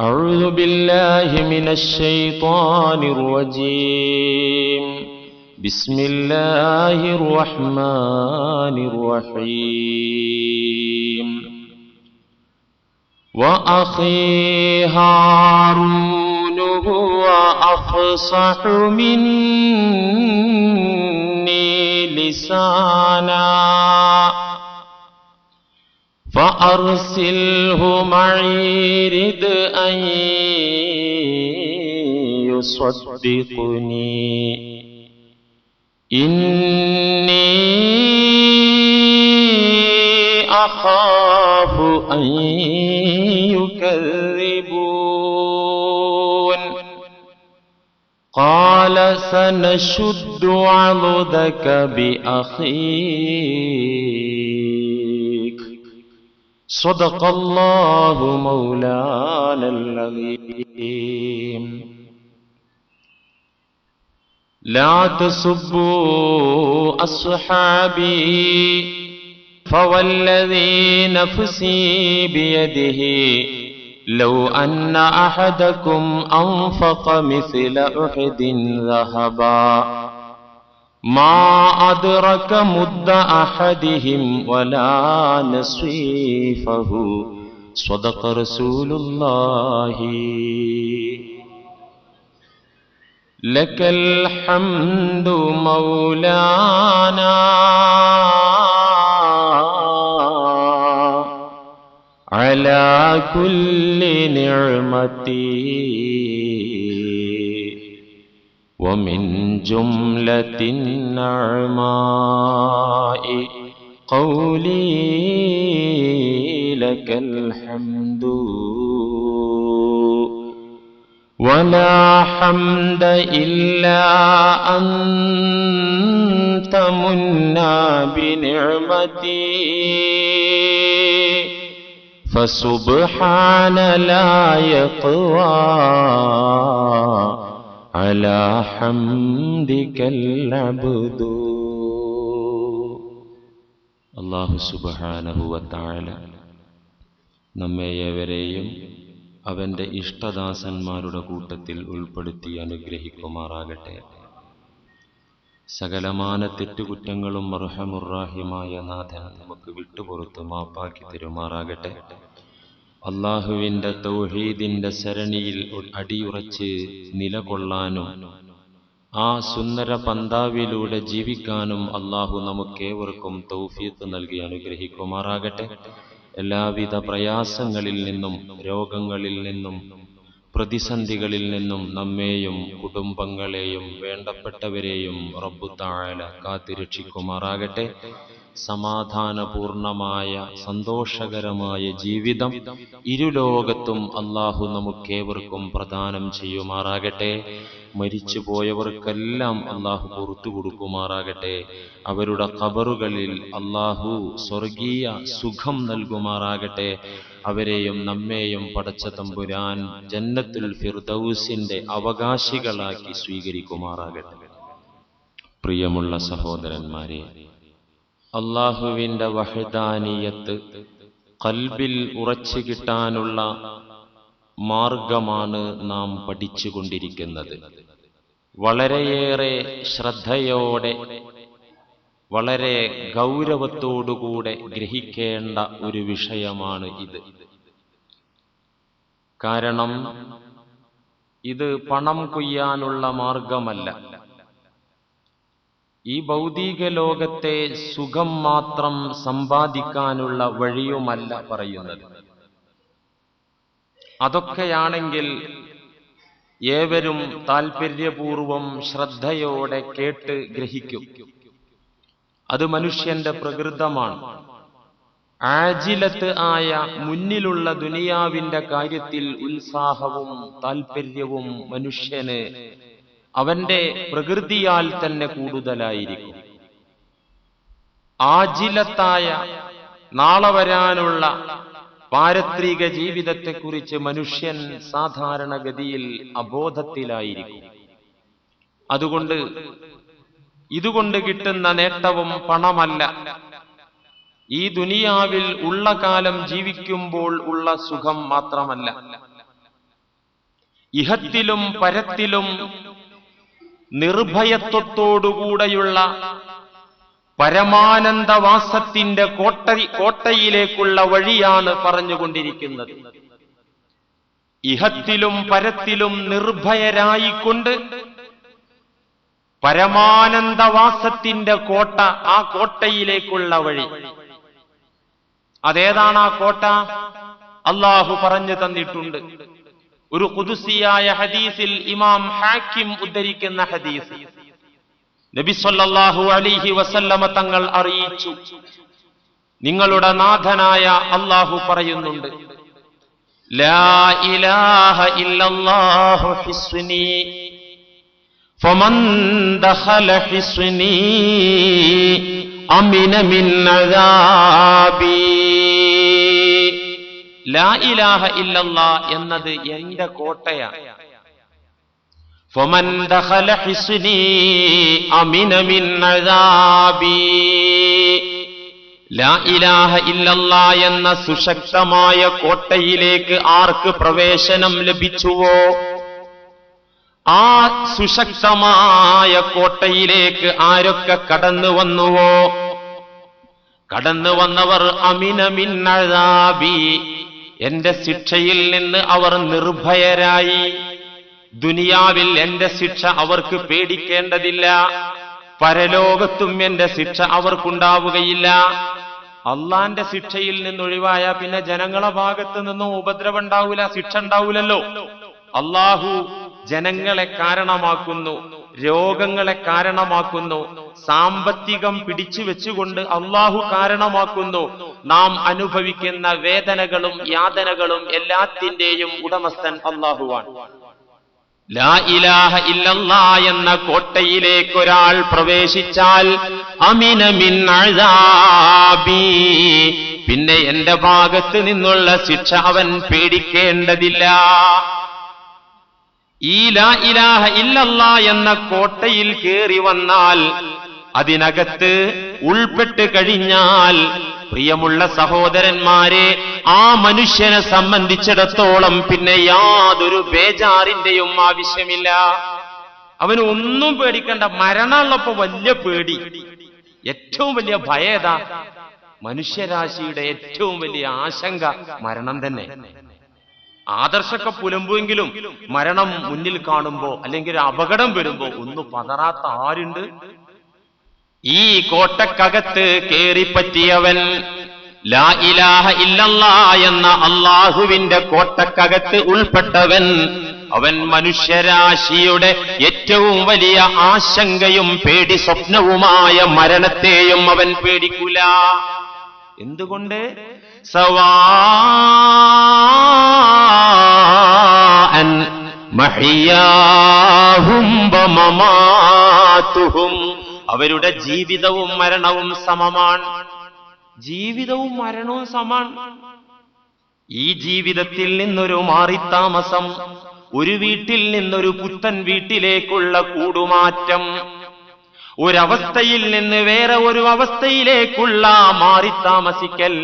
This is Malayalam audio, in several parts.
أعوذ بالله من الشيطان الرجيم. بسم الله الرحمن الرحيم. وأخي هارون هو أفصح مني لسانا. فأرسله معي رد أن يصدقني. إني أخاف أن يكذبون. قال سنشد عضدك بأخيك. صدق الله مولانا العظيم. لا تسبوا أصحابي فوالذي نفسي بيده. لو أن أحدكم أنفق مثل أحد ذهبا. ما أدرك مد أحدهم ولا نصيفه. صدق رسول الله. لك الحمد مولانا. على كل نعمتي. ومن جملة النعماء قولي لك الحمد. ولا حمد إلا أنت منا بنعمتي. فسبحان لا يقوى. على حمدك العبد അള്ളാഹു സുബാനഹുവത്താഴ നമ്മെയവരെയും അവന്റെ ഇഷ്ടദാസന്മാരുടെ കൂട്ടത്തിൽ ഉൾപ്പെടുത്തി അനുഗ്രഹിക്കുമാറാകട്ടെ സകലമാന തെറ്റുകുറ്റങ്ങളും മർഹമുറാഹിമായ നാഥൻ നമുക്ക് വിട്ടുപുറത്ത് മാപ്പാക്കി തരുമാറാകട്ടെ അള്ളാഹുവിന്റെ തൗഹീദിന്റെ സരണിയിൽ അടിയുറച്ച് നിലകൊള്ളാനും ആ സുന്ദര പന്താവിലൂടെ ജീവിക്കാനും അള്ളാഹു നമുക്കേവർക്കും തൗഫീത്ത് നൽകി അനുഗ്രഹിക്കുമാറാകട്ടെ. എല്ലാവിധ പ്രയാസങ്ങളിൽ നിന്നും രോഗങ്ങളിൽ നിന്നും പ്രതിസന്ധികളിൽ നിന്നും നമ്മെയും കുടുംബങ്ങളെയും വേണ്ടപ്പെട്ടവരെയും റബ്ബു താഴെ കാത്തിരക്ഷിക്കുമാറാകട്ടെ. സമാധാനപൂർണമായ സന്തോഷകരമായ ജീവിതം ഇരുലോകത്തും അള്ളാഹു നമുക്കേവർക്കും പ്രദാനം ചെയ്യുമാറാകട്ടെ. മരിച്ചു പോയവർക്കെല്ലാം അള്ളാഹു പുറത്തു കൊടുക്കുമാറാകട്ടെ അവരുടെ കബറുകളിൽ അള്ളാഹു സ്വർഗീയ സുഖം നൽകുമാറാകട്ടെ. അവരെയും നമ്മെയും പടച്ച തമ്പുരാൻ ജന്നത്തുൽ ഫിർദൌസിന്റെ അവകാശികളാക്കി സ്വീകരിക്കുമാറാകട്ടെ. പ്രിയമുള്ള സഹോദരന്മാരെ അള്ളാഹുവിന്റെ വഹദാനിയത്ത് കൽബിൽ ഉറച്ചു കിട്ടാനുള്ള മാർഗമാണ് നാം പഠിച്ചുകൊണ്ടിരിക്കുന്നത്. വളരെയേറെ ശ്രദ്ധയോടെ വളരെ ഗൗരവത്തോടുകൂടെ ഗ്രഹിക്കേണ്ട ഒരു വിഷയമാണ് ഇത്. കാരണം ഇത് പണം കൊയ്യാനുള്ള മാർഗമല്ല. ഈ ഭൗതിക ലോകത്തെ സുഖം മാത്രം സമ്പാദിക്കാനുള്ള വഴിയുമല്ല പറയുന്നത്. അതൊക്കെയാണെങ്കിൽ ഏവരും താൽപര്യപൂർവം ശ്രദ്ധയോടെ കേട്ട് ഗ്രഹിക്കും. അത് മനുഷ്യന്റെ പ്രകൃതമാണ്. ആജിലത്ത് ആയ മുന്നിലുള്ള ദുനിയാവിന്റെ കാര്യത്തിൽ ഉത്സാഹവും താൽപര്യവും മനുഷ്യന് അവന്റെ പ്രകൃതിയാൽ തന്നെ കൂടുതലായിരിക്കും. ആജിലത്തായ നാളെ വരാനുള്ള പാരത്രിക ജീവിതത്തെക്കുറിച്ച് മനുഷ്യൻ സാധാരണഗതിയിൽ അബോധത്തിലായിരിക്കും. അതുകൊണ്ട് ഇതുകൊണ്ട് കിട്ടുന്ന നേട്ടവും പണമല്ല. ഈ ദുനിയാവിൽ ഉള്ള കാലം ജീവിക്കുമ്പോൾ ഉള്ള സുഖം മാത്രമല്ല. ഇഹത്തിലും പരത്തിലും നിർഭയത്വത്തോടുകൂടെയുള്ള പരമാനന്ദവാസത്തിന്റെ കോട്ട കോട്ടയിലേക്കുള്ള വഴിയാണ് പറഞ്ഞുകൊണ്ടിരിക്കുന്നത്. ഇഹത്തിലും പരത്തിലും നിർഭയരായിക്കൊണ്ട് പരമാനന്ദവാസത്തിന്റെ കോട്ട ആ കോട്ടയിലേക്കുള്ള വഴി. അതേതാണ് ആ കോട്ട? അള്ളാഹു പറഞ്ഞു തന്നിട്ടുണ്ട്. ഒരു കുതുസിയായ ഹദീസിൽ ഇമാം ഹാക്കിം ഉദ്ധരിക്കുന്ന ഹദീസ്. നബി സല്ലല്ലാഹു അലൈഹി വസല്ലമ തങ്ങൾ അറിയിച്ചു. നിങ്ങളുടെ നാഥനായ അള്ളാഹു പറയുന്നുണ്ട്. ലാ ഇലാഹ ഇല്ലല്ലാഹു ഹിസ്നി. ഫമൻ ദഖല ഹിസ്നി അമിന മിൻ അദാബി. ലാ ഇലാഹ ഇല്ലല്ല എന്നത് എന്റെ കോട്ടയാണ് എന്ന സുശക്തമായ കോട്ടയിലേക്ക് ആർക്ക് പ്രവേശനം ലഭിച്ചുവോ? ആ സുശക്തമായ കോട്ടയിലേക്ക് ആരൊക്കെ കടന്നു വന്നുവോ? കടന്നു വന്നവർ അമിനമിന്നഴാബി എന്റെ ശിക്ഷയിൽ നിന്ന് അവർ നിർഭയരായി. ദുനിയാവിൽ എന്റെ ശിക്ഷ അവർക്ക് പേടിക്കേണ്ടതില്ല. പരലോകത്തും എന്റെ ശിക്ഷ അവർക്കുണ്ടാവുകയില്ല. അള്ളാന്റെ ശിക്ഷയിൽ നിന്നൊഴിവായ പിന്നെ ജനങ്ങളെ ഭാഗത്ത് നിന്നും ഉപദ്രവം ഉണ്ടാവൂല ശിക്ഷ ഉണ്ടാവൂലല്ലോ. അള്ളാഹു ജനങ്ങളെ കാരണമാക്കുന്നു രോഗങ്ങളെ കാരണമാക്കുന്നു സാമ്പത്തികം പിടിച്ചു വെച്ചുകൊണ്ട് അള്ളാഹു കാരണമാക്കുന്നു. നാം അനുഭവിക്കുന്ന വേദനകളും യാതനകളും എല്ലാത്തിന്റെയും ഉടമസ്ഥൻ അള്ളാഹുവാണ് ലാ ഇലാഹ എന്ന കോട്ടയിലേക്ക് ഒരാൾ പ്രവേശിച്ചാൽ അഴാബി പിന്നെ എന്റെ ഭാഗത്ത് നിന്നുള്ള ശിക്ഷ അവൻ പേടിക്കേണ്ടതില്ല. ഈ ലാ ഇലാഹ ഇല്ലല്ല എന്ന കോട്ടയിൽ കേറി വന്നാൽ അതിനകത്ത് ഉൾപ്പെട്ട് കഴിഞ്ഞാൽ പ്രിയമുള്ള സഹോദരന്മാരെ ആ മനുഷ്യനെ സംബന്ധിച്ചിടത്തോളം പിന്നെ യാതൊരു ബേജാറിന്റെയും ആവശ്യമില്ല. അവന് ഒന്നും പേടിക്കണ്ട. മരണമുള്ളപ്പോ വലിയ പേടി. ഏറ്റവും വലിയ ഭയേതാ മനുഷ്യരാശിയുടെ ഏറ്റവും വലിയ ആശങ്ക മരണം തന്നെ. ആദർശൊക്കെ പുലമ്പുവെങ്കിലും മരണം മുന്നിൽ കാണുമ്പോ അല്ലെങ്കിൽ അപകടം വരുമ്പോ ഒന്ന് പതറാത്ത ആരുണ്ട്? ഈ കോട്ടക്കകത്ത് കേറിപ്പറ്റിയവൻ ലാ ഇലാഹ ഇല്ലല്ലാ എന്ന അള്ളാഹുവിന്റെ കോട്ടക്കകത്ത് ഉൾപ്പെട്ടവൻ അവൻ മനുഷ്യരാശിയുടെ ഏറ്റവും വലിയ ആശങ്കയും പേടി സ്വപ്നവുമായ മരണത്തെയും അവൻ പേടിക്കൂല. എന്തുകൊണ്ട്? സവാ മഹിയാഹും അവരുടെ ജീവിതവും മരണവും സമമാണ്. ജീവിതവും മരണവും സമാണ് ഈ ജീവിതത്തിൽ നിന്നൊരു മാറിത്താമസം ഒരു വീട്ടിൽ നിന്നൊരു പുത്തൻ വീട്ടിലേക്കുള്ള കൂടുമാറ്റം ഒരവസ്ഥയിൽ നിന്ന് വേറെ ഒരു അവസ്ഥയിലേക്കുള്ള മാറിത്താമസിക്കൽ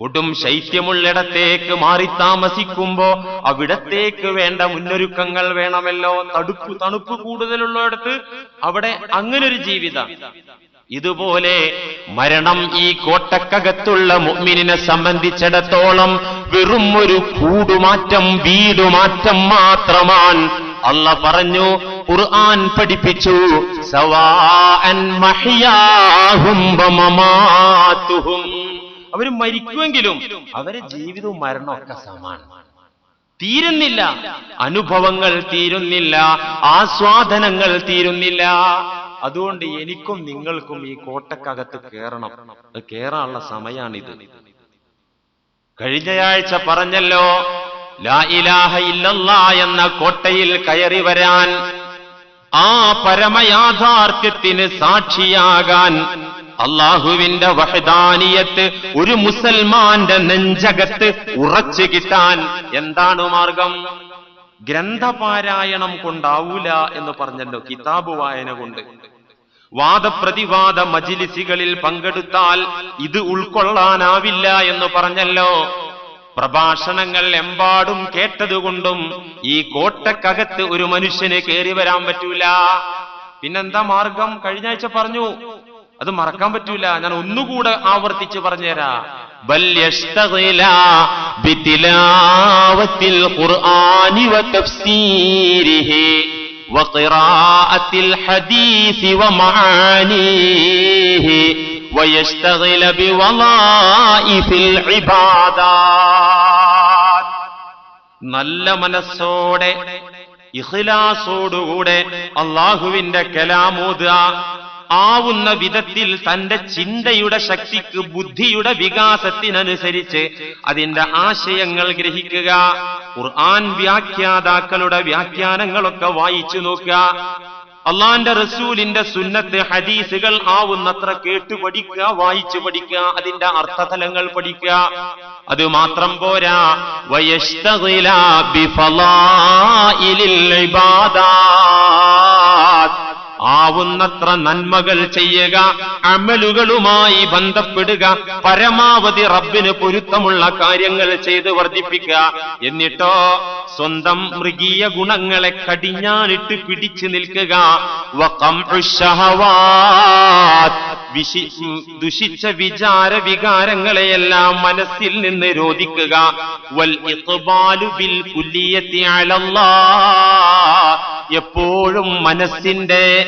കൊടും ശൈത്യമുള്ളിടത്തേക്ക് മാറി താമസിക്കുമ്പോ അവിടത്തേക്ക് വേണ്ട മുന്നൊരുക്കങ്ങൾ വേണമല്ലോ. തടുപ്പ് തണുപ്പ് കൂടുതലുള്ളിടത്ത് അവിടെ അങ്ങനൊരു ജീവിതം. ഇതുപോലെ മരണം ഈ കോട്ടക്കകത്തുള്ള മുഅ്മിനിനെ സംബന്ധിച്ചിടത്തോളം വെറും ഒരു കൂടുമാറ്റം വീടുമാറ്റം മാത്രമാണ് അല്ല പറഞ്ഞു ഖുർആൻ പഠിപ്പിച്ചു സവാഅൻ മഹിയാഹും അവർ മരിക്കുമെങ്കിലും അവരെ ജീവിതവും മരണവും ഒക്കെ സമാണ് തീരുന്നില്ല. അനുഭവങ്ങൾ തീരുന്നില്ല. ആസ്വാദനങ്ങൾ തീരുന്നില്ല. അതുകൊണ്ട് എനിക്കും നിങ്ങൾക്കും ഈ കോട്ടക്കകത്ത് കേറണം. അത് കയറാനുള്ള സമയാണിത്. കഴിഞ്ഞയാഴ്ച പറഞ്ഞല്ലോ ലാ ഇലാഹ ഇല്ലല്ലാ എന്ന കോട്ടയിൽ കയറി വരാൻ ആ പരമയാഥാർത്ഥ്യത്തിന് സാക്ഷിയാകാൻ അള്ളാഹുവിന്റെ വഹദാനിയത്ത് ഒരു മുസൽമാന്റെ നെഞ്ചകത്ത് ഉറച്ചു കിട്ടാൻ എന്താണ് മാർഗം? ഗ്രന്ഥപാരായണം കൊണ്ടാവൂല എന്ന് പറഞ്ഞല്ലോ കിതാബ് വായന കൊണ്ട്. വാദപ്രതിവാദ മജിലിസികളിൽ പങ്കെടുത്താൽ ഇത് ഉൾക്കൊള്ളാനാവില്ല എന്ന് പറഞ്ഞല്ലോ. പ്രഭാഷണങ്ങൾ എമ്പാടും കേട്ടതുകൊണ്ടും ഈ കോട്ടക്കകത്ത് ഒരു മനുഷ്യന് കയറി വരാൻ പറ്റൂല. പിന്നെന്താ മാർഗം? കഴിഞ്ഞ ആഴ്ച പറഞ്ഞു അത് മറക്കാൻ പറ്റൂല. ഞാൻ ഒന്നുകൂടെ ആവർത്തിച്ച് പറഞ്ഞുതരാ. നല്ല മനസ്സോടെ ഇഖ്ലാസോടുകൂടെ അള്ളാഹുവിന്റെ കലാമോദ ആവുന്ന വിധത്തിൽ തന്റെ ചിന്തയുടെ ശക്തിക്ക് ബുദ്ധിയുടെ വികാസത്തിനനുസരിച്ച് അതിന്റെ ആശയങ്ങൾ ഗ്രഹിക്കുക ഖുർആൻ വ്യാഖ്യാതാക്കളുടെ വ്യാഖ്യാനങ്ങളൊക്കെ വായിച്ചു നോക്കുക. അള്ളാന്റെ റസൂലിന്റെ സുന്നത്ത് ഹദീസുകൾ ആവുന്നത്ര കേട്ടു പഠിക്കുക വായിച്ചു പഠിക്കുക അതിന്റെ അർത്ഥതലങ്ങൾ പഠിക്കുക. അത് മാത്രം പോരാ. ആവുന്നത്ര നന്മകൾ ചെയ്യുക അമലുകളുമായി ബന്ധപ്പെടുക പരമാവധി റബ്ബിന് പൊരുത്തമുള്ള കാര്യങ്ങൾ ചെയ്ത് വർദ്ധിപ്പിക്കുക. എന്നിട്ടോ സ്വന്തം മൃഗീയ ഗുണങ്ങളെ കടിഞ്ഞാനിട്ട് പിടിച്ചു നിൽക്കുക. ദുഷിച്ച വിചാര വികാരങ്ങളെയെല്ലാം മനസ്സിൽ നിന്ന് രോധിക്കുക. വൽ ബിൽ അലല്ലാ എപ്പോഴും മനസ്സിന്റെ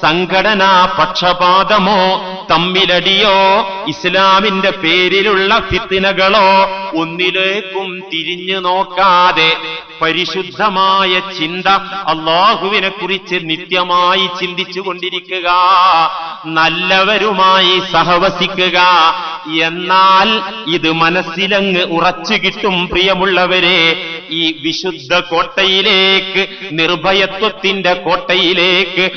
സംഘടനാ പക്ഷപാതമോ തമ്മിലടിയോ ഇസ്ലാമിന്റെ പേരിലുള്ള ഫിത്തിനകളോ ഒന്നിലേക്കും തിരിഞ്ഞു നോക്കാതെ പരിശുദ്ധമായ ചിന്ത അള്ളാഹുവിനെ കുറിച്ച് നിത്യമായി ചിന്തിച്ചു കൊണ്ടിരിക്കുക നല്ലവരുമായി സഹവസിക്കുക. എന്നാൽ ഇത് മനസ്സിലങ്ങ് ഉറച്ചു കിട്ടും പ്രിയമുള്ളവരെ. ഈ വിശുദ്ധ കോട്ടയിലേക്ക് നിർഭയത്വത്തിന്റെ കോട്ടയിലേക്ക്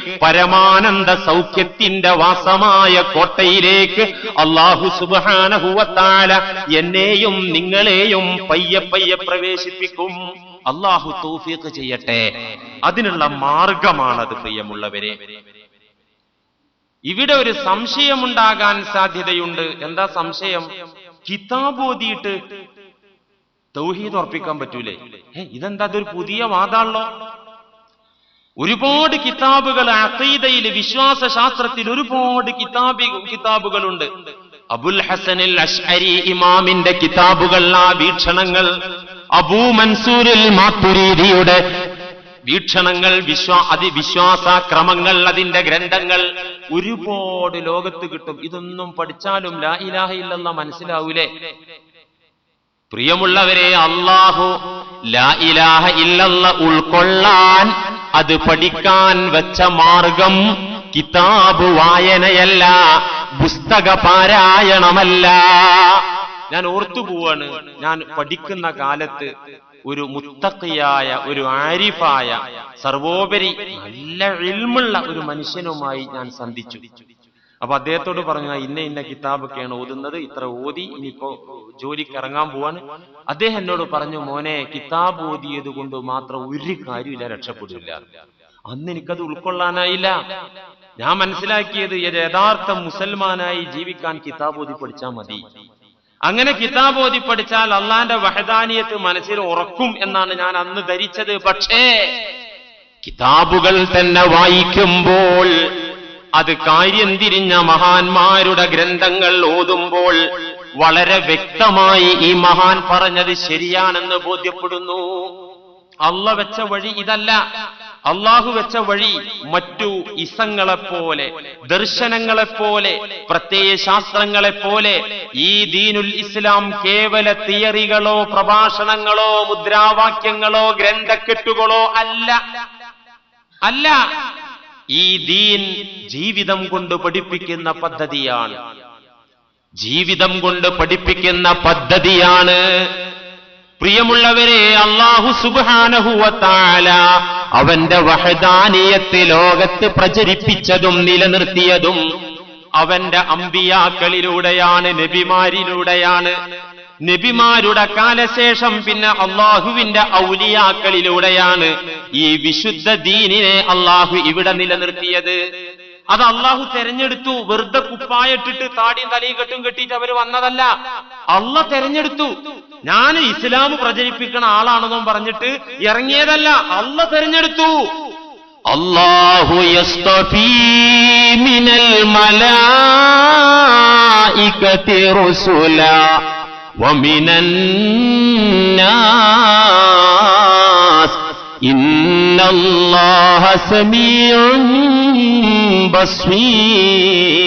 പരമാനന്ദ സൗഖ്യത്തിന്റെ വാസമായ കോട്ടയിലേക്ക് അള്ളാഹു സുബാനഹുവത്താല എന്നെയും നിങ്ങളെയും പയ്യെ പയ്യെ പ്രവേശിപ്പിക്കും. അള്ളാഹു തൗഫീഖ് ചെയ്യട്ടെ. അതിനുള്ള മാർഗമാണത് പ്രിയമുള്ളവരെ. ഇവിടെ ഒരു സംശയമുണ്ടാകാൻ സാധ്യതയുണ്ട്. എന്താ സംശയം? കിതാബ് ഓതിയിട്ട് തൗഹീദ് ഉറപ്പിക്കാൻ പറ്റൂലേ? ഇതെന്താ അതൊരു പുതിയ വാദാണല്ലോ? ഒരുപാട് കിതാബുകൾ അഖീദയിൽ വിശ്വാസ ശാസ്ത്രത്തിൽ ഒരുപാട് കിതാബി കിതാബുകളുണ്ട്. അബുൽ ഹസനിൽ അഷ്അരി ഇമാമിന്റെ കിതാബുകൾ ആ വീക്ഷണങ്ങൾ അബൂ മൻസൂരിൽ മാത്തുരീതിയുടെ വീക്ഷണങ്ങൾ വിശ്വാ അതിവിശ്വാസ ക്രമങ്ങൾ അതിന്റെ ഗ്രന്ഥങ്ങൾ ഒരുപാട് ലോകത്ത് കിട്ടും. ഇതൊന്നും പഠിച്ചാലും ലാ ഇലാഹ മനസ്സിലാവൂലേ. പ്രിയമുള്ളവരെ അള്ളാഹു ലാ ഇലാഹ ഇല്ലല്ല ഉൾക്കൊള്ളാൻ അത് പഠിക്കാൻ വെച്ച മാർഗം കിതാബ് വായനയല്ല പുസ്തക പാരായണമല്ല. ഞാൻ ഓർത്തു പോവാണ് ഞാൻ പഠിക്കുന്ന കാലത്ത് ഒരു മുത്തക്കയായ ഒരു ആരിഫായ സർവോപരി നല്ല ഇൽമുള്ള ഒരു മനുഷ്യനുമായി ഞാൻ സന്ധിച്ചു. അപ്പൊ അദ്ദേഹത്തോട് പറഞ്ഞു "ഞാൻ ഇന്ന ഇന്ന കിതാബൊക്കെയാണ് ഓതുന്നത് ഇത്ര ഓതി ഇനിയിപ്പോ ജോലിക്ക് ഇറങ്ങാൻ പോവാണ്. അദ്ദേഹം എന്നോട് പറഞ്ഞു മോനെ കിതാബ് ഓതിയത് കൊണ്ട് മാത്രം ഒരു കാര്യമില്ല രക്ഷപ്പെടില്ല. അന്ന് എനിക്കത് ഉൾക്കൊള്ളാനായില്ല. ഞാൻ മനസ്സിലാക്കിയത് യഥാർത്ഥ മുസൽമാനായി ജീവിക്കാൻ കിതാബ് ഓതി പഠിച്ചാൽ മതി. അങ്ങനെ കിതാബ് ഓതി പഠിച്ചാൽ അള്ളാന്റെ വഹദാനിയത്ത് മനസ്സിൽ ഉറക്കും എന്നാണ് ഞാൻ അന്ന് ധരിച്ചത്. പക്ഷേ കിതാബുകൾ തന്നെ വായിക്കുമ്പോൾ അത് കാര്യം തിരിഞ്ഞ മഹാന്മാരുടെ ഗ്രന്ഥങ്ങൾ ഓതുമ്പോൾ വളരെ വ്യക്തമായി ഈ മഹാൻ പറഞ്ഞത് ശരിയാണെന്ന് ബോധ്യപ്പെടുന്നു. അള്ള വെച്ച വഴി ഇതല്ല. അള്ളാഹു വെച്ച വഴി മറ്റു ഇസങ്ങളെപ്പോലെ ദർശനങ്ങളെപ്പോലെ പ്രത്യയ ശാസ്ത്രങ്ങളെപ്പോലെ ഈ ദീനുൽ ഇസ്ലാം കേവല തിയറികളോ പ്രഭാഷണങ്ങളോ മുദ്രാവാക്യങ്ങളോ ഗ്രന്ഥക്കെട്ടുകളോ അല്ല. അല്ല. ഈ ദീൻ ജീവിതം കൊണ്ട് പഠിപ്പിക്കുന്ന പദ്ധതിയാണ്. ജീവിതം കൊണ്ട് പഠിപ്പിക്കുന്ന പദ്ധതിയാണ്. പ്രിയമുള്ളവരെ അള്ളാഹു സുബാനഹുവത്താല അവന്റെ വഹദാനീയത്തെ ലോകത്ത് പ്രചരിപ്പിച്ചതും നിലനിർത്തിയതും അവന്റെ അമ്പിയാക്കളിലൂടെയാണ് നബിമാരിലൂടെയാണ്. നബിമാരുടെ കാലശേഷം പിന്നെ അള്ളാഹുവിന്റെ ഔലിയാക്കളിലൂടെയാണ് ഈ വിശുദ്ധ ദീനിനെ അള്ളാഹു ഇവിടെ നിലനിർത്തിയത്. അത് അള്ളാഹു തെരഞ്ഞെടുത്തു. വെറുതെ കുപ്പായിട്ടിട്ട് താടിയും തലയും കെട്ടും കെട്ടിയിട്ട് അവർ വന്നതല്ല. അള്ള തെരഞ്ഞെടുത്തു. ഞാൻ ഇസ്ലാം പ്രചരിപ്പിക്കുന്ന ആളാണെന്നും പറഞ്ഞിട്ട് ഇറങ്ങിയതല്ല. അള്ള തെരഞ്ഞെടുത്തു. അള്ളാഹു മിനൽ മലായികതി റുസുലാ. ومن الناس إن الله سميع بصير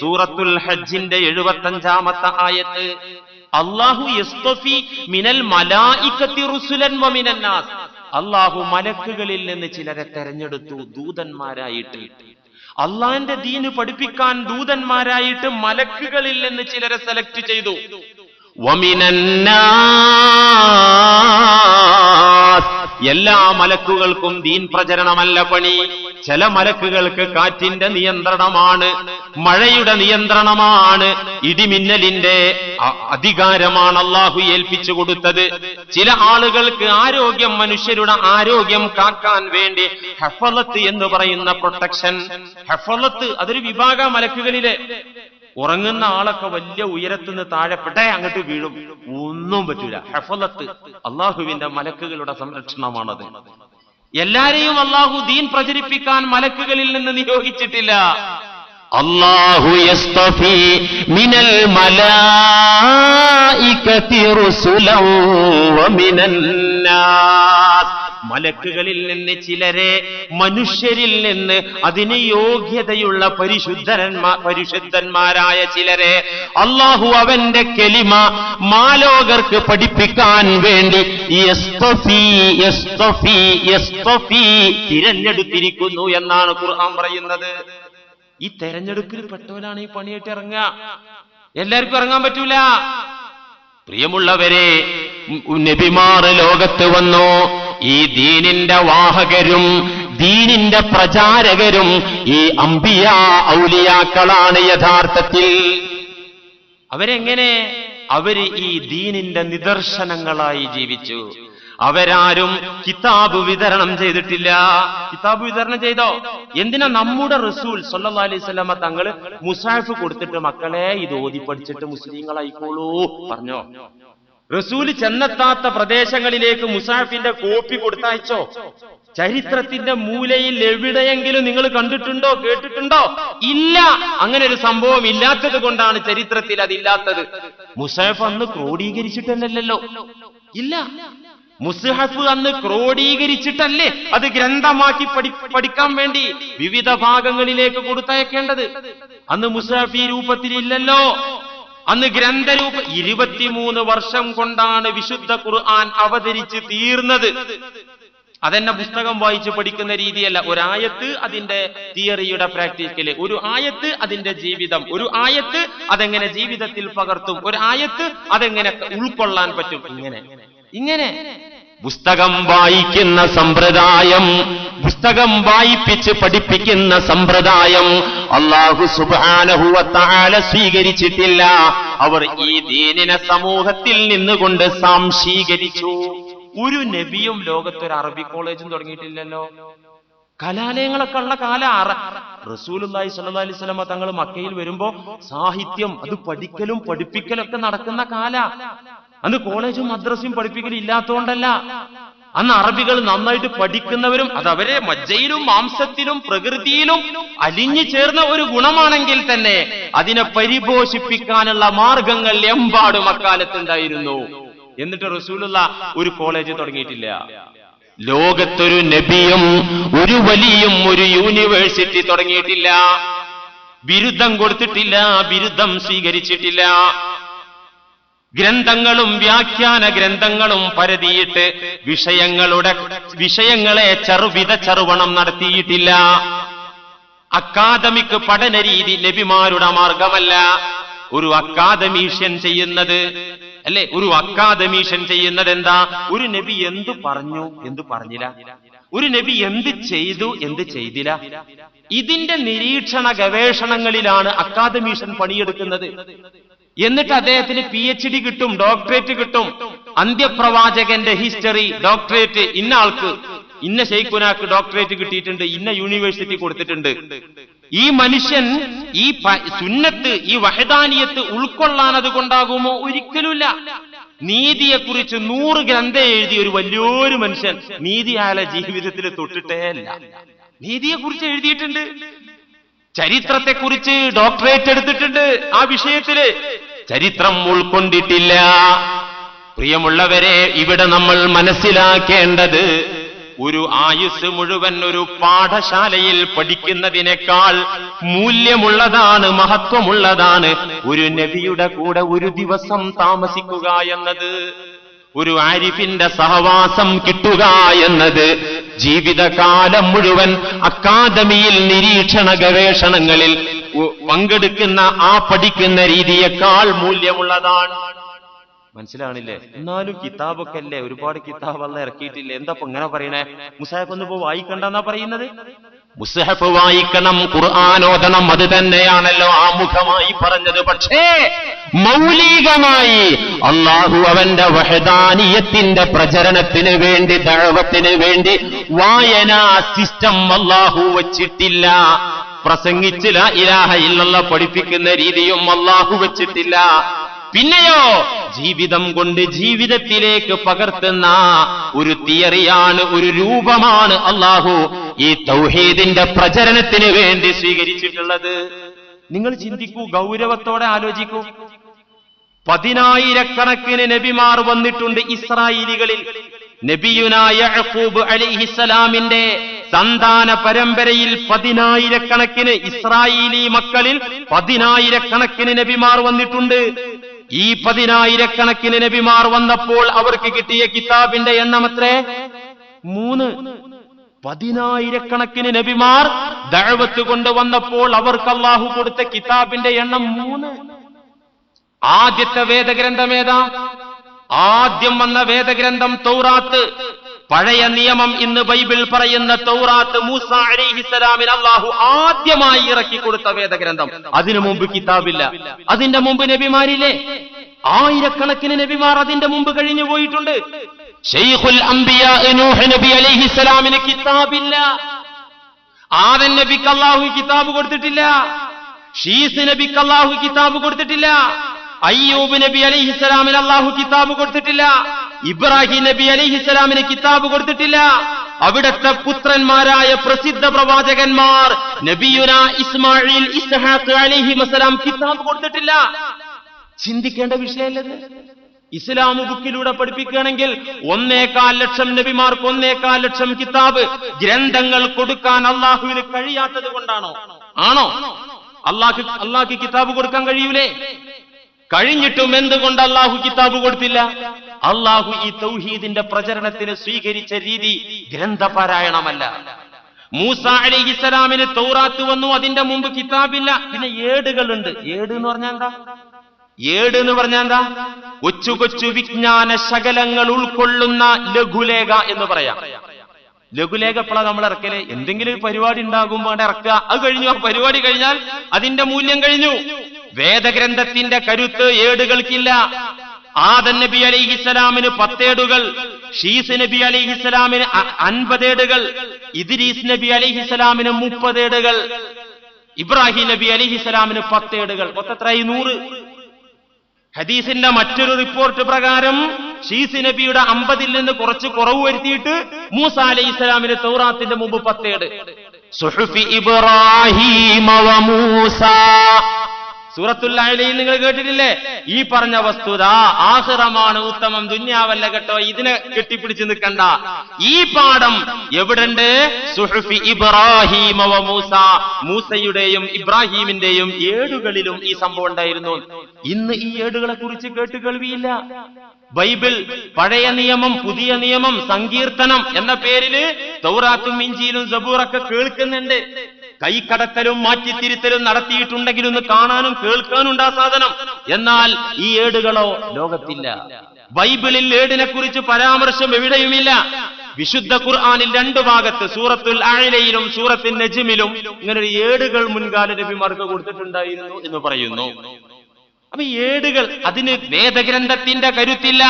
സൂറത്തുൽ ഹജ്ജിന്റെ എഴുപത്തഞ്ചാമത്തെ ആയത്ത് അള്ളാഹു യസ്തഫി മിനൽ മലായിക്കത്തി റുസുലൻ വമിനൻ നാസ് അള്ളാഹു മലക്കുകളിൽ നിന്ന് ചിലരെ തെരഞ്ഞെടുത്തു ദൂതന്മാരായിട്ട് അള്ളാന്റെ ദീന് പഠിപ്പിക്കാൻ ദൂതന്മാരായിട്ട് മലക്കുകളിൽ നിന്ന് ചിലരെ സെലക്ട് ചെയ്തു വമിനന്നാസ് എല്ലാ മലക്കുകൾക്കും ദീൻ പ്രചരണമല്ല പണി. ചില മലക്കുകൾക്ക് കാറ്റിന്റെ നിയന്ത്രണമാണ് മഴയുടെ നിയന്ത്രണമാണ് ഇടിമിന്നലിന്റെ അധികാരമാണ് അള്ളാഹു ഏൽപ്പിച്ചു കൊടുത്തത്. ചില ആളുകൾക്ക് ആരോഗ്യം മനുഷ്യരുടെ ആരോഗ്യം കാക്കാൻ വേണ്ടി ഹെഫലത്ത് എന്ന് പറയുന്ന പ്രൊട്ടക്ഷൻ. ഹെഫലത്ത് അതൊരു വിഭാഗ മലക്കുകളിലെ ഉറങ്ങുന്ന ആളൊക്കെ വലിയ ഉയരത്തുനിന്ന് താഴെപ്പെട്ടേ അങ്ങോട്ട് വീഴും. ഒന്നും പറ്റൂല. ഹെഫലത്ത് അള്ളാഹുവിന്റെ മലക്കുകളുടെ സംരക്ഷണമാണത്. എല്ലാരെയും അള്ളാഹു ദീൻ പ്രചരിപ്പിക്കാൻ മലക്കുകളിൽ നിന്ന് നിയോഗിച്ചിട്ടില്ല. അള്ളാഹു മിനൽ മലായികതി റുസുലൻ വമിനൻ നാസ്. മലക്കുകളിൽ നിന്ന് ചിലരെ മനുഷ്യരിൽ നിന്ന് അതിന് യോഗ്യതയുള്ള പരിശുദ്ധരന്മാർ പരിശുദ്ധന്മാരായ ചിലരെ അള്ളാഹു അവന്റെ കെലിമ മാലോകർക്ക് പഠിപ്പിക്കാൻ വേണ്ടി തിരഞ്ഞെടുത്തിരിക്കുന്നു എന്നാണ് ഖുർആൻ പറയുന്നത്. ഈ തെരഞ്ഞെടുപ്പിൽ പെട്ടവനാണ് ഈ പണിയായിട്ട് ഇറങ്ങുക. എല്ലാവർക്കും ഇറങ്ങാൻ പറ്റൂല. പ്രിയമുള്ളവരെ നബിമാർ ലോകത്ത് വന്നു. ഈ ദീനിന്റെ വാഹകരും ദീനിന്റെ പ്രചാരകരും ഈ അമ്പിയ ഔലിയാക്കളാണ് യഥാർത്ഥത്തിൽ. അവരെങ്ങനെ? അവർ ഈ ദീനിന്റെ നിദർശനങ്ങളായി ജീവിച്ചു. അവരാരും കിതാബ് വിതരണം ചെയ്തിട്ടില്ല. കിതാബ് വിതരണം ചെയ്തോ? എന്തിനാ നമ്മുടെ റസൂൽ സല്ലാ അലൈഹി തങ്ങൾ മുസാഫ് കൊടുത്തിട്ട് മക്കളെ ഇത് ഓതി പഠിച്ചിട്ട് മുസ്ലിങ്ങളായിക്കോളൂ പറഞ്ഞോ? റസൂൽ ചെന്നെത്താത്ത പ്രദേശങ്ങളിലേക്ക് മുസാഫിന്റെ കോപ്പി കൊടുത്തയച്ചോ? ചരിത്രത്തിന്റെ മൂലയിൽ എവിടെയെങ്കിലും നിങ്ങൾ കണ്ടിട്ടുണ്ടോ കേട്ടിട്ടുണ്ടോ? ഇല്ല. അങ്ങനെ ഒരു സംഭവം ഇല്ലാത്തത് കൊണ്ടാണ് ചരിത്രത്തിൽ അതില്ലാത്തത്. മുസാഫ് അന്ന് ക്രോഡീകരിച്ചിട്ടല്ലല്ലോ. ഇല്ല. മുസ്ഹഫ് അന്ന് ക്രോഡീകരിച്ചിട്ടല്ലേ അത് ഗ്രന്ഥമാക്കി പഠി പഠിക്കാൻ വേണ്ടി വിവിധ ഭാഗങ്ങളിലേക്ക് കൊടുത്തയക്കേണ്ടത്. അന്ന് മുസ്ഹഫ് ഈ രൂപത്തിലില്ലല്ലോ. അന്ന് ഗ്രന്ഥരൂപ ഇരുപത്തിമൂന്ന് വർഷം കൊണ്ടാണ് വിശുദ്ധ ഖുർആൻ അവതരിച്ച് തീർന്നത്. അതെന്നെ പുസ്തകം വായിച്ച് പഠിക്കുന്ന രീതിയല്ല. ഒരായത്ത് അതിന്റെ തിയറിയുടെ പ്രാക്ടിക്കൽ ഒരു ആയത്ത് അതിന്റെ ജീവിതം ഒരു ആയത്ത് അതെങ്ങനെ ജീവിതത്തിൽ പകർത്തും ഒരു ആയത്ത് അതെങ്ങനെ ഉൾക്കൊള്ളാൻ പറ്റും ഇങ്ങനെ. ഇങ്ങനെ. പുസ്തകം വായിക്കുന്ന സമ്പ്രദായം പുസ്തകം വായിപ്പിച്ച് പഠിപ്പിക്കുന്ന സമ്പ്രദായം അള്ളാഹു സുബാനഹുവത്താല സ്വീകരിച്ചിട്ടില്ല. അവർ ഈ ദീനിനെ സമൂഹത്തിൽ നിന്നുകൊണ്ട് സാംശീകരിച്ചു ഒരു നബിയും ലോകത്തൊരു അറബി കോളേജും തുടങ്ങിയിട്ടില്ലല്ലോ. കലാലയങ്ങളൊക്കെ ഉള്ള കാല റസൂലുല്ലാഹി സ്വല്ലല്ലാഹി അലൈഹി വസല്ലമ തങ്ങൾ മക്കയിൽ വരുമ്പോ സാഹിത്യം അത് പഠിക്കലും പഠിപ്പിക്കലൊക്കെ നടക്കുന്ന കാല. അന്ന് കോളേജും മദ്രസയും പഠിപ്പിക്കൽ ഇല്ലാത്തതുകൊണ്ടല്ല അന്ന് അറബികൾ നന്നായിട്ട് പഠിക്കുന്നവരും അത് അവരെ മജ്ജയിലും മാംസത്തിലും പ്രകൃതിയിലും അലിഞ്ഞു ചേർന്ന ഒരു ഗുണമാണെങ്കിൽ തന്നെ അതിനെ പരിപോഷിപ്പിക്കാനുള്ള മാർഗങ്ങൾ എമ്പാടും അക്കാലത്തുണ്ടായിരുന്നു. എന്നിട്ട് റസൂലുള്ള ഒരു കോളേജ് തുടങ്ങിയിട്ടില്ല. ലോകത്തൊരു നബിയും ഒരു വലിയും ഒരു യൂണിവേഴ്സിറ്റി തുടങ്ങിയിട്ടില്ല. ബിരുദം കൊടുത്തിട്ടില്ല ബിരുദം സ്വീകരിച്ചിട്ടില്ല. ഗ്രന്ഥങ്ങളും വ്യാഖ്യാന ഗ്രന്ഥങ്ങളും പരതിയിട്ട് വിഷയങ്ങളുടെ വിഷയങ്ങളെ ചെറുവിധ ചെറുവണം നടത്തിയിട്ടില്ല. അക്കാദമിക് പഠന രീതി നബിമാരുടെ മാർഗമല്ല. ഒരു അക്കാദമീഷ്യൻ ചെയ്യുന്നത് അല്ലെ? ഒരു അക്കാദമീഷ്യൻ ചെയ്യുന്നത് എന്താ? ഒരു നബി എന്തു പറഞ്ഞു എന്തു പറഞ്ഞില്ല? ഒരു നബി എന്ത് ചെയ്തു എന്ത് ചെയ്തില്ല? ഇതിന്റെ നിരീക്ഷണ ഗവേഷണങ്ങളിലാണ് അക്കാദമീഷ്യൻ പണിയെടുക്കുന്നത്. എന്നിട്ട് അദ്ദേഹത്തിന് പി എച്ച് ഡി കിട്ടും ഡോക്ടറേറ്റ് കിട്ടും. അന്ത്യപ്രവാചകന്റെ ഹിസ്റ്ററി ഡോക്ടറേറ്റ് ഇന്ന ആൾക്ക് ഇന്ന ഷെയ്ഖുനാക്ക് ഡോക്ടറേറ്റ് കിട്ടിയിട്ടുണ്ട് ഇന്ന യൂണിവേഴ്സിറ്റി കൊടുത്തിട്ടുണ്ട്. ഈ മനുഷ്യൻ ഈ സുന്നത്ത് ഈ വഹദാനിയത്ത് ഉൾക്കൊള്ളാൻ അത് കൊണ്ടാകുമോ? ഒരിക്കലുമില്ല. നീതിയെക്കുറിച്ച് നൂറ് ഗ്രന്ഥം എഴുതിയ ഒരു വലിയൊരു മനുഷ്യൻ നീതി ജീവിതത്തിൽ തൊട്ടിട്ടേ അല്ല. നീതിയെക്കുറിച്ച് എഴുതിയിട്ടുണ്ട്. ചരിത്രത്തെക്കുറിച്ച് ഡോക്ടറേറ്റ് എടുത്തിട്ടുണ്ട് ആ വിഷയത്തിൽ. ചരിത്രം ഉൾക്കൊണ്ടിട്ടില്ല. പ്രിയമുള്ളവരെ ഇവിടെ നമ്മൾ മനസ്സിലാക്കേണ്ടത് ഒരു ആയുസ് മുഴുവൻ ഒരു പാഠശാലയിൽ പഠിക്കുന്നതിനേക്കാൾ മൂല്യമുള്ളതാണ് മഹത്വമുള്ളതാണ് ഒരു നബിയുടെ കൂടെ ഒരു ദിവസം താമസിക്കുക എന്നത്. ഒരു ആരിഫിന്റെ സഹവാസം കിട്ടുക എന്നത് ജീവിതകാലം മുഴുവൻ അക്കാദമിയിൽ നിരീക്ഷണ ഗവേഷണങ്ങളിൽ പങ്കെടുക്കുന്ന ആ പഠിക്കുന്ന രീതിയേക്കാൾ മൂല്യമുള്ളതാണ്. മനസ്സിലാണില്ലേ എന്നാലും കിതാബൊക്കെ അല്ലേ ഒരുപാട് കിതാബ് അല്ല ഇറക്കിയിട്ടില്ലേ? എന്താ ഇങ്ങനെ പറയണേ? മുസാഫ് ഒന്ന് ഇപ്പൊ വായിക്കണ്ടെന്നാ പറയുന്നത്? മുസ്ഹഫ് വായിക്കണം ഖുർആൻ ഓതണം അത് തന്നെയാണല്ലോ ആമുഖമായി പറഞ്ഞത്. പക്ഷേ മൗലികമായി അള്ളാഹു അവന്റെ വഹദാനിയത്തിന്റെ പ്രചരണത്തിന് വേണ്ടി ദഴവത്തിന് വേണ്ടി വായന സിസ്റ്റം അള്ളാഹു വച്ചിട്ടില്ല. പ്രസംഗിച്ചില്ല ഇലാഹ ഇല്ലല്ല പഠിപ്പിക്കുന്ന രീതിയും അള്ളാഹു വച്ചിട്ടില്ല. പിന്നെയോ? ജീവിതം കൊണ്ട് ജീവിതത്തിലേക്ക് പകർത്തുന്ന ഒരു തിയറിയാണ് ഒരു രൂപമാണ് അള്ളാഹു ഈ തൗഹീദിന്റെ പ്രചരണത്തിന് വേണ്ടി സ്വീകരിച്ചിട്ടുള്ളത്. നിങ്ങൾ ചിന്തിക്കൂ ഗൗരവത്തോടെ ആലോചിക്കൂ. പതിനായിരക്കണക്കിന് നബിമാർ വന്നിട്ടുണ്ട് ഇസ്രായേലികളിൽ. നബിയുനായ അലി അലിഹിസലാമിന്റെ സന്താന പരമ്പരയിൽ പതിനായിരക്കണക്കിന് ഇസ്രായേലി മക്കളിൽ പതിനായിരക്കണക്കിന് നബിമാർ വന്നിട്ടുണ്ട്. ഈ പതിനായിരക്കണക്കിന് നബിമാർ വന്നപ്പോൾ അവർക്ക് കിട്ടിയ കിതാബിന്റെ എണ്ണം അത്രേ മൂന്ന്. പതിനായിരക്കണക്കിന് നബിമാർ ദഴവത്ത് കൊണ്ടുവന്നപ്പോൾ അവർക്ക് അള്ളാഹു കൊടുത്ത കിതാബിന്റെ എണ്ണം മൂന്ന്. ആദ്യത്തെ വേദഗ്രന്ഥം ഏതാ? ആദ്യം വന്ന വേദഗ്രന്ഥം തൗറാത്ത്. പഴയ നിയമം ഇന്ന് ബൈബിൾ പറയുന്ന തൗറാത്ത് മൂസ അലിഹിസലാമിന് അള്ളാഹു ആദ്യമായി ഇറക്കി കൊടുത്ത വേദഗ്രന്ഥം. അതിനു മുമ്പ് കിതാബില്ല. അതിന്റെ മുമ്പ് നബിമാരില്ലേ? ആയിരക്കണക്കിന് നബിമാർ അതിന്റെ മുമ്പ് കഴിഞ്ഞു പോയിട്ടുണ്ട്. ഷെയ്ഖുൽ അംബിയ നബി അലിഹിസലാമിന് കിതാബില്ല. ആദൻ നബിക്ക് അള്ളാഹു കിതാബ് കൊടുത്തിട്ടില്ല. ഷീസ് നബിക്ക് അള്ളാഹു കിതാബ് കൊടുത്തിട്ടില്ല. അയ്യൂബ് നബി അലിഹിസ്സലാമിന് അള്ളാഹു കിതാബ് കൊടുത്തിട്ടില്ല. ഇബ്രാഹിം നബി അലിഹിസ്സലാമിന് കിതാബ് കൊടുത്തിട്ടില്ല. അവിടത്തെ പുത്രന്മാരായ പ്രസിദ്ധ പ്രവാചകന്മാർ നബിയുന ഇസ്മായിൽ ഇസ്ഹാഖ് അലിഹി വസ്സലാം കിതാബ് കൊടുത്തിട്ടില്ല. ചിന്തിക്കേണ്ട വിഷയമല്ലത് ഇസ്ലാം ബുക്കിലൂടെ പഠിപ്പിക്കുകയാണെങ്കിൽ ഒന്നേകാൽ ലക്ഷം നബിമാർക്ക് ഒന്നേകാൽ ലക്ഷം കിതാബ് ഗ്രന്ഥങ്ങൾ കൊടുക്കാൻ അള്ളാഹുവിന് കഴിയാത്തത് കൊണ്ടാണോ? ആണോ? അള്ളാഹ് അള്ളാഹ്ക്ക് കിതാബ് കൊടുക്കാൻ കഴിയൂലേ? കഴിഞ്ഞിട്ടും എന്തുകൊണ്ട് അള്ളാഹു കിതാബ് കൊടുത്തില്ല? അള്ളാഹു ഈ തൗഹീദിന്റെ പ്രചരണത്തിന് സ്വീകരിച്ച രീതി ഗ്രന്ഥപാരായണമല്ല. മൂസ അലിഹിസലാമിന് തൗറാത്ത് വന്നു അതിന്റെ മുമ്പ് കിതാബില്ല. പിന്നെ ഏടുകളുണ്ട്. ഏട് എന്ന് പറഞ്ഞാൽ എന്താ? ഏട് എന്ന് പറഞ്ഞാൽ എന്താ? കൊച്ചു കൊച്ചു വിജ്ഞാന ശകലങ്ങൾ ഉൾക്കൊള്ളുന്ന ലഘുലേഖ എന്ന് പറയാം. ലഘുലേഖ എപ്പോഴാ നമ്മൾ ഇറക്കൽ? എന്തെങ്കിലും പരിപാടി ഉണ്ടാകുമ്പോൾ ഇറക്കുക. അത് കഴിഞ്ഞു. ആ പരിപാടി കഴിഞ്ഞാൽ അതിന്റെ മൂല്യം കഴിഞ്ഞു. വേദഗ്രന്ഥത്തിന്റെ കരുത്ത് ഏടുകൾക്കില്ല. ആദൻ നബി അലിഹിസ്സലാമിന് പത്തേടുകൾ ഷീസ് നബി അലിഹിസ്സലാമിന് അൻപതേടുകൾ ഇദ്രീസ് നബി അലിഹിസ്സലാമിന് മുപ്പതേടുകൾ ഇബ്രാഹിം നബി അലിഹിസ്സലാമിന് പത്തേടുകൾ. മൊത്തത്രായി നൂറ്. ഹദീസിന്റെ മറ്റൊരു റിപ്പോർട്ട് പ്രകാരം ഷീസ് നബിയുടെ അമ്പതിൽ നിന്ന് കുറച്ച് കുറവ് വരുത്തിയിട്ട് മൂസ അലൈഹി ഇസ്ലാമിന് തൗറാത്തിന്റെ മുമ്പ് പത്തേട്. സുഹുഫി ഇബ്രാഹിമ അലയിൽ നിങ്ങൾ കേട്ടിട്ടില്ലേ? ഈ പറഞ്ഞ വസ്തുത ആഹ്റമാണ് ഉത്തമം ദുന്യാവല്ല കേട്ടോ ഇതിനെ കെട്ടിപ്പിടിച്ച് നിൽക്കണ്ട. ഈ പാഠം എവിടുണ്ട്? സുഹഫി ഇബ്രാഹിമ വ മൂസ മൂസയുടെയും ഇബ്രാഹിമിന്റെയും ഏടുകളിലും ഈ സംഭവം ഉണ്ടായിരുന്നു. ഇന്ന് ഈ ഏടുകളെ കുറിച്ച് കേട്ട് കേൾവിയില്ല. ബൈബിൾ പഴയ നിയമം പുതിയ നിയമം സങ്കീർത്തനം എന്ന പേരിൽ തൗറാത്തും ഇഞ്ചിയിലും സബൂറൊക്കെ കേൾക്കുന്നുണ്ട്. കൈക്കടത്തലും മാറ്റിത്തിരുത്തലും നടത്തിയിട്ടുണ്ടെങ്കിൽ ഒന്ന് കാണാനും കേൾക്കാനും ആ സാധനം. എന്നാൽ ഈ ഏടുകളോ ലോകത്തില്ല. ബൈബിളിൽ ഏടിനെ കുറിച്ച് പരാമർശം എവിടെയുമില്ല. വിശുദ്ധ ഖുർആാനിൽ രണ്ടു ഭാഗത്ത് സൂറത്തുൽ ആയിലയിലും സൂറത്തിൽ നജിമിലും ഇങ്ങനെ ഒരു ഏടുകൾ മുൻകാല നബിമാർക്ക് കൊടുത്തിട്ടുണ്ടായിരുന്നു എന്ന് പറയുന്നു. അപ്പൊ ഈ ഏടുകൾ അതിന് വേദഗ്രന്ഥത്തിന്റെ കരുത്തില്ല.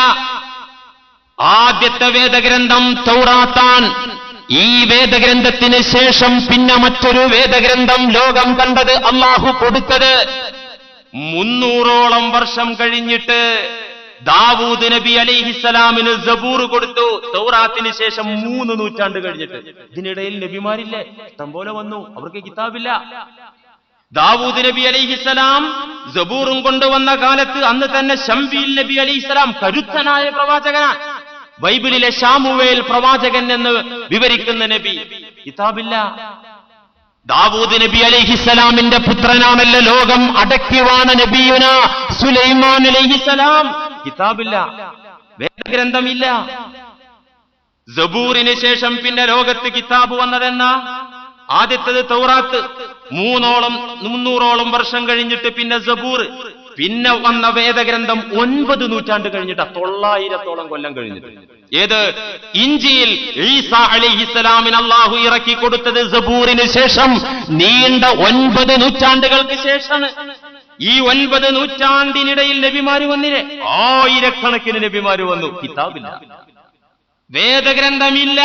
ആദ്യത്തെ വേദഗ്രന്ഥം തൗറാത്താൻ. ഈ വേദഗ്രന്ഥത്തിന് ശേഷം പിന്നെ മറ്റൊരു വേദഗ്രന്ഥം ലോകം കണ്ടത് അള്ളാഹു കൊടുത്തത്. മുന്നൂറോളം വർഷം കഴിഞ്ഞിട്ട് ദാവൂദ് നബി അലിഹിസലാമിന് സബൂർ കൊടുത്തു. തൗറാത്തിന് ശേഷം മൂന്ന് നൂറ്റാണ്ട് കഴിഞ്ഞിട്ട്. ഇതിനിടയിൽ നബിമാരില്ലേ. ഇഷ്ടം പോലെ വന്നു. അവർക്ക് കിതാബില്ല. ദാവൂദ് നബി അലിഹിസലാം സബൂറും കൊണ്ടുവന്ന കാലത്ത് അന്ന് തന്നെ ഷംബീൽ നബി അലിഹിസലാം കരുത്തനായ പ്രവാചകനാണ്. ബൈബിളിലെ ഷാമുവേൽ പ്രവാചകൻ എന്ന് വിവരിക്കുന്ന നബി. കിതാബില്ല. ദാവൂദ് നബി അലിഹിസലാമിന്റെ പുത്രനാണല്ലോ ലോകം അടക്കിവാണ നബിയുന സുലൈമാൻ അലിഹിസലാം കിതാബില്ല. വേദഗ്രന്ഥമില്ല. ജബൂറിന് ശേഷം പിന്നെ ലോകത്ത് കിതാബ് വന്നതെന്നാ? ആദ്യത്തത് തൗറാത്ത്. മൂന്നോളം മുന്നൂറോളം വർഷം കഴിഞ്ഞിട്ട് പിന്നെ സബൂർ പിന്നെ വന്ന വേദഗ്രന്ഥം ഒൻപത് നൂറ്റാണ്ട് കഴിഞ്ഞിട്ട് തൊള്ളായിരത്തോളം കൊല്ലം കഴിഞ്ഞിട്ട് ഏത്? ഇഞ്ചിയിൽ ഈസ അലിഹിസ്സലാമിന് അള്ളാഹു ഇറക്കി കൊടുത്തത് സബൂറിന് ശേഷം നീണ്ട ഒൻപത് നൂറ്റാണ്ടുകൾക്ക് ശേഷമാണ്. ഈ ഒൻപത് നൂറ്റാണ്ടിനിടയിൽ നബിമാര് വന്നില്ലേ? ആയിരക്കണക്കിന് നബിമാര് വന്നു. കിതാബില്ല. വേദഗ്രന്ഥമില്ല.